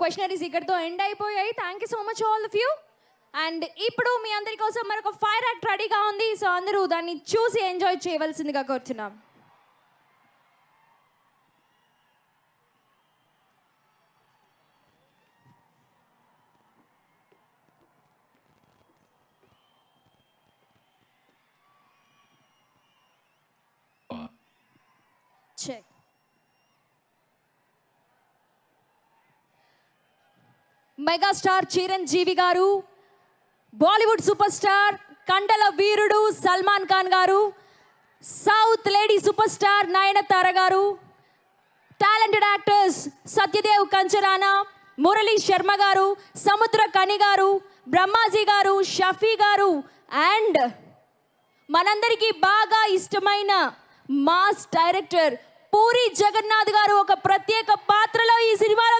Questionnaires ఇక్కడితో end అయిపోయాయి. Thank you so much all of you and ఇప్పుడు మీ అందరి కోసం మరొక ఫైర్ యాక్ట్ రెడీగా ఉంది. సో అందరూ దాన్ని చూసి ఎంజాయ్ చేయవలసిందిగా కోరుతున్నాం చెక్ మెగాస్టార్ చిరంజీవి గారు బాలీవుడ్ సూపర్ స్టార్ కండల వీరుడు సల్మాన్ ఖాన్ గారు south lady super star Nayanthara గారు టాలెంటెడ్ యాక్టర్స్ సత్యదేవ్ కంచరానా మురళీ శర్మ గారు సముద్ర కని గారు బ్రహ్మాజీ గారు షఫీ గారు అండ్ మనందరికీ బాగా ఇష్టమైన మాస్ డైరెక్టర్ పూరి జగన్నాథ్ గారు ఒక ప్రత్యేక పాత్రలో ఈ సినిమాలో